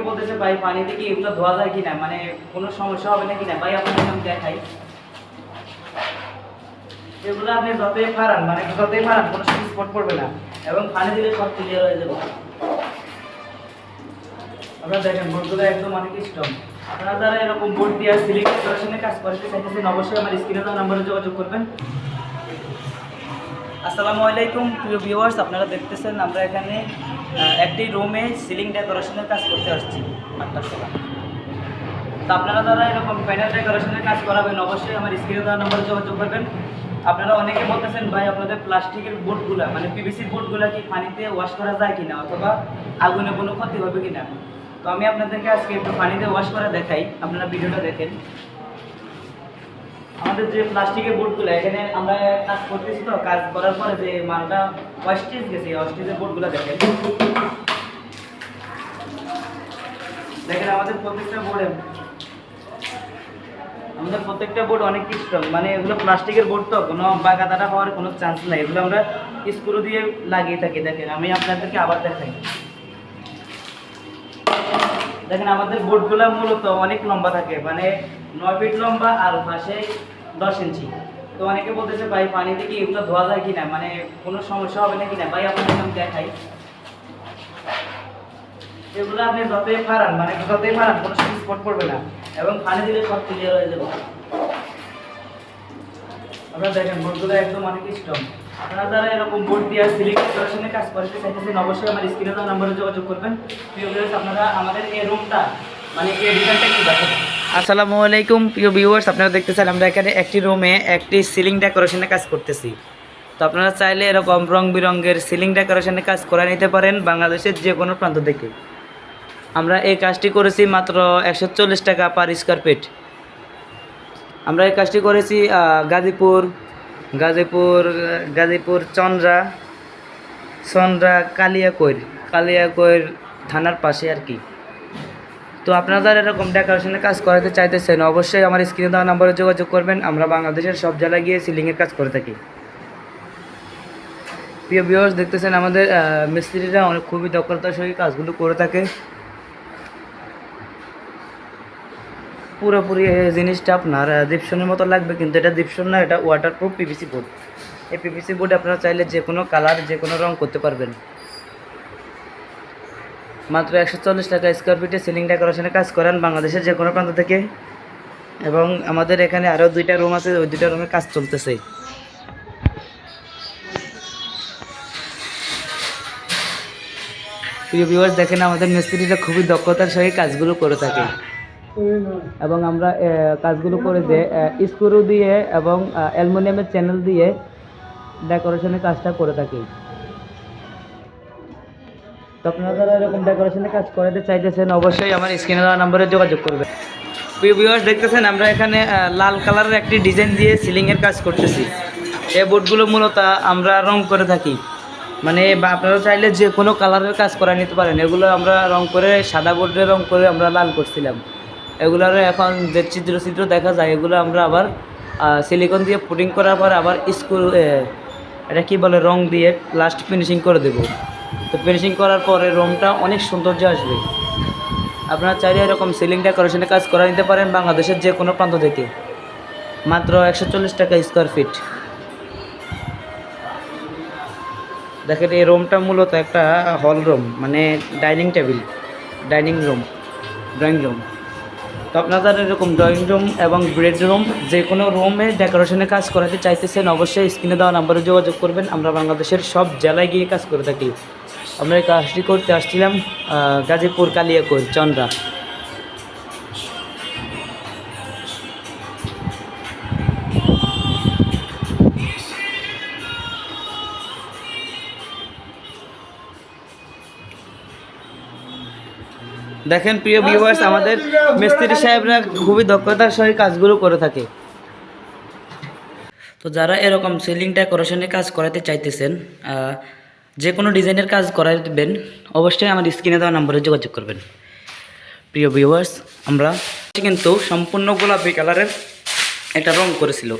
অনেকে বলতেছে, ভাই, পানিতে কি এগুলো ধোয়া যায় কিনা? মানে কোনো সমস্যা হবে না? কিনা ভাই, আপনাকে আমি দেখাই। এগুলো আপনি যতই ফারান মানে যতই ফারান কোনো স্পট পড়বে না। এবং পানি দিলে সব ক্লিয়ার হয়ে যাবে। আপনারা দেখেন বোর্ডগুলো একদম অনেক স্ট্রং আপনারা যারা এরকম বোর্ড দিয়ে সিলিং ডেকোরেশনে কাজ করতে চাইতেছেন, অবশ্যই আমার স্ক্রিনে দেওয়া নাম্বারে যোগাযোগ করবেন। আসসালামু আলাইকুম, প্রিয় ভিউয়ার্স আপনারা দেখতেছেন আমরা এখানে একটি রুমে সিলিং ডেকোরেশনের কাজ করতে আসছি তো আপনারা যারা এরকম প্যানেল ডেকোরেশনের কাজ করাবেন, অবশ্যই আমার স্ক্রিনে দেওয়া নাম্বারে যোগাযোগ করবেন। আপনারা অনেকে বলতেছেন, ভাই, আপনাদের প্লাস্টিকের বোর্ডগুলো মানে পিভিসি বোর্ডগুলো কি পানিতে ওয়াশ করা যায় কিনা? অথবা আগুনে কোনো ক্ষতি হবে কিনা? তো আমি আপনাদেরকে আজকে একটু পানিতে ওয়াশ করে দেখাই, আপনারা ভিডিওটা দেখেন। আমাদের যে প্লাস্টিকের বোর্ডগুলো, এখানে আমরা কাজ করতেছি তো, কাজ করার পরে যে মালটা ওয়াস্টেজ গেছে ওয়াস্টেজের বোর্ডগুলো দেখেন। দেখেন আমাদের প্রত্যেকটা বোর্ডে, আমাদের প্রত্যেকটা বোর্ড অনেক স্ট্রং মানে এগুলো প্লাস্টিকের বোর্ড তো, কোনো বাগাদাটা হওয়ার কোনো চান্স নাই। এগুলো আমরা স্ক্রু দিয়ে লাগিয়ে থাকি। দেখেন, আমি আপনাদেরকে আবার দেখাই। দেখেন, আমাদের বোর্ডগুলো মূলত অনেক লম্বা থাকে। মানে নয় ফিট লম্বা আর পাশে দশ ইঞ্চি। তো অনেকে বলতেছে, ভাই, পানিতে কি এগুলো ধোয়া যায় কিনা? মানে কোনো সমস্যা হবে না? কিনা ভাই আপনাকে আমি দেখাই। এগুলো আপনি যতই ফারান মানে যতই ফারান কোনো স্পট পড়বে না। এবং পানি দিলে সব ক্লিয়ার হয়ে যাবে। আপনারা দেখেন, বোর্ডগুলো একদম অনেক স্ট্রং আপনারা যারা এরকম বোর্ড দিয়ে সিলিং ডেকোরেশনে কাজ করতে চাইতেছেন, অবশ্যই আমার স্ক্রিনে দেওয়া নাম্বারে যোগাযোগ করবেন। আপনারা আমাদের এই রুমটা মানে এই ডিজাইনটা কি দেখেন। আসসালামু আলাইকুম, প্রিয় ভিউয়ার্স আপনারা দেখতেছেন আমরা এখানে একটি রুমে একটি সিলিং ডেকোরেশনের কাজ করতেছি। তো আপনারা চাইলে এরকম রং বেরঙের সিলিং ডেকোরেশনে কাজ করে নিতে পারেন বাংলাদেশের যে কোনো প্রান্ত থেকে। আমরা এই কাজটি করেছি মাত্র একশো চল্লিশ টাকা পার স্কোয়ার ফিট আমরা এই কাজটি করেছি গাজীপুর গাজীপুর গাজীপুর চন্দ্রা চন্দ্রা কালিয়াকৈর কালিয়াকৈর থানার পাশে আর কি। তো আপনারা যারা এরকম ডেকোরেশনের কাজ করাতে চাইতেছেন, অবশ্যই আমার স্ক্রিনে দেওয়া নাম্বারে যোগাযোগ করবেন। আমরা বাংলাদেশের সব জেলায় গিয়ে সিলিংয়ের কাজ করে থাকি। প্রিয় ভিউয়ার্স দেখতেছেন আমাদের মিস্ত্রিরা অনেক খুবই দক্ষতার সহিত কাজগুলো করে থাকে। পুরোপুরি এই জিনিসটা আপনার জিপসনের মতো লাগবে, কিন্তু এটা জিপসন না, এটা ওয়াটারপ্রুফ পিভিসি বোর্ড এই পিভিসি বোর্ডে আপনারা চাইলে যে কোনো কালার যে কোনো রং করতে পারবেন। মাত্র একশো চল্লিশ টাকা স্কোয়ার ফিটে সিলিং ডেকোরেশনে কাজ করেন বাংলাদেশের যে কোনো প্রান্ত থেকে। এবং আমাদের এখানে আরও দুইটা রুম আছে, ওই দুইটা রুমে কাজ চলতেছে। প্রিয় ভিউয়ার্স দেখেন আমাদের মিস্ত্রিরা খুবই দক্ষতার সহিত কাজগুলো করে থাকে। এবং আমরা কাজগুলো করে যে স্ক্রু দিয়ে এবং অ্যালুমিনিয়ামের চ্যানেল দিয়ে ডেকোরেশনের কাজটা করে থাকি। তো আপনারা এরকম ডেকোরেশনের কাজ করাতে চাইতেছেন, অবশ্যই আমার স্ক্রিনে দেওয়া নম্বরে যোগাযোগ করবে প্রিয় ভিউয়ার্স দেখতেছেন, আমরা এখানে লাল কালারের একটি ডিজাইন দিয়ে সিলিংয়ের কাজ করতেছি। এই বোর্ডগুলো মূলত আমরা রং করে থাকি। মানে আপনারা চাইলে যে কোনো কালারের কাজ করা নিতে পারেন। এগুলো আমরা রং করে, সাদা বোর্ডে রং করে আমরা লাল করছিলাম। এগুলোর এখন যে চিত্র চিত্র দেখা যায়, এগুলো আমরা আবার সিলিকন দিয়ে পুটিং করার পর আবার স্কুল এটা কি বলে, রং দিয়ে লাস্ট ফিনিশিং করে দেব। তো ফিনিশিং করার পরে রুমটা অনেক সৌন্দর্য আসবে। আপনারা চাইলে এরকম সিলিং ডেকোরেশনের কাজ করা নিতে পারেন বাংলাদেশের যে কোনো প্রান্ত থেকে। মাত্র একশো চল্লিশ টাকা স্কোয়ার ফিট দেখেন এই রুমটা মূলত একটা হল রুম মানে dining table dining room drawing room তো আপনারা এরকম ড্রয়িং রুম এবং বেডরুম যে কোনো রুমে ডেকোরেশনের কাজ করাতে চাইতেছেন, অবশ্যই স্ক্রিনে দেওয়া নাম্বারে যোগাযোগ করবেন। আমরা বাংলাদেশের সব জেলায় গিয়ে কাজ করে থাকি। আমরা কাজটি করতে আসছিলাম গাজীপুর কালিয়াকৈর, চন্দ্রা। দেখেন, প্রিয় ভিউয়ার্স আমাদের মিস্ত্রি সাহেবরা খুবই দক্ষতার সহিত কাজগুলো করে থাকে। তো যারা এরকম সিলিং ডেকোরেশনের কাজ করাতে চাইতেছেন যে কোনো ডিজাইনের কাজ করাই দেবেন অবশ্যই আমার স্ক্রিনে দেওয়া নম্বরে যোগাযোগ করবেন। প্রিয় ভিউয়ার্স আমরা কিন্তু সম্পূর্ণ গোলাপি কালারের একটা রং করেছিল।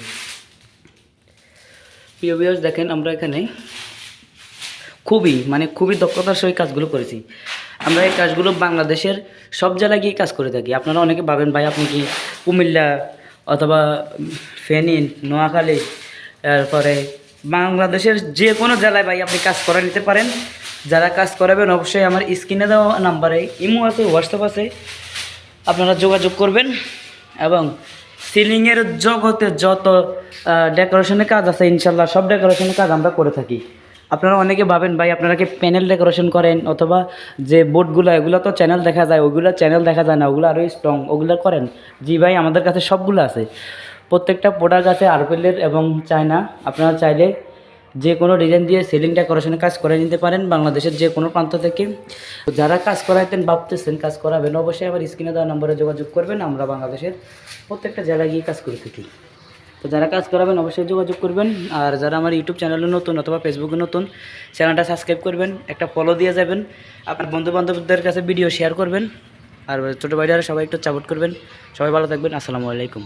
প্রিয় ভিউয়ার্স দেখেন আমরা এখানে খুবই মানে খুবই দক্ষতার সহিত কাজগুলো করেছি। আমরা এই কাজগুলো বাংলাদেশের সব জেলায় গিয়ে কাজ করে থাকি। আপনারা অনেকে ভাবেন, ভাই, আপনি কি কুমিল্লা অথবা ফেনী নোয়াখালী, তারপরে বাংলাদেশের যে কোনো জেলায় ভাই আপনি কাজ করে নিতে পারেন। যারা কাজ করাবেন অবশ্যই আমার স্ক্রিনে দেওয়া নাম্বারে ইমো আছে হোয়াটসঅ্যাপ আছে। আপনারা যোগাযোগ করবেন এবং সিলিংয়ের জগতে যত ডেকোরেশনের কাজ আছে ইনশাল্লাহ সব ডেকোরেশনের কাজ আমরা করে থাকি। আপনারা অনেকে ভাবেন, ভাই আপনারা কি প্যানেল ডেকোরেশন করেন? অথবা যে বোর্ডগুলো এগুলো তো চ্যানেল দেখা যায়, ওগুলো চ্যানেল দেখা যায় না, ওগুলো আরও স্ট্রং ওগুলো করেন? জি ভাই, আমাদের কাছে সবগুলো আছে। প্রত্যেকটা প্রোডাক্ট আছে আরপেলের এবং চায়না আপনারা চাইলে যে কোনো ডিজাইন দিয়ে সিলিং ডেকোরেশনের কাজ করে নিতে পারেন বাংলাদেশের যে কোনো প্রান্ত থেকে। যারা কাজ করাইতেন ভাবতেছেন কাজ করাবেন, অবশ্যই আবার স্ক্রিনে দেওয়া নম্বরে যোগাযোগ করবেন, আমরা বাংলাদেশের প্রত্যেকটা জায়গায় গিয়ে কাজ করে থাকি। তো যারা কাজ করাবেন অবশ্যই যোগাযোগ করবেন, আর যারা আমার ইউটিউব চ্যানেলে নতুন অথবা ফেসবুকে নতুন চ্যানেলটা সাবস্ক্রাইব করবেন, একটা ফলো দিয়ে যাবেন, আপনার বন্ধু বান্ধবদের কাছে ভিডিও শেয়ার করবেন, আর ছোটো ভাইরা সবাই একটু সাপোর্ট করবেন। সবাই ভালো থাকবেন, আসসালামু আলাইকুম।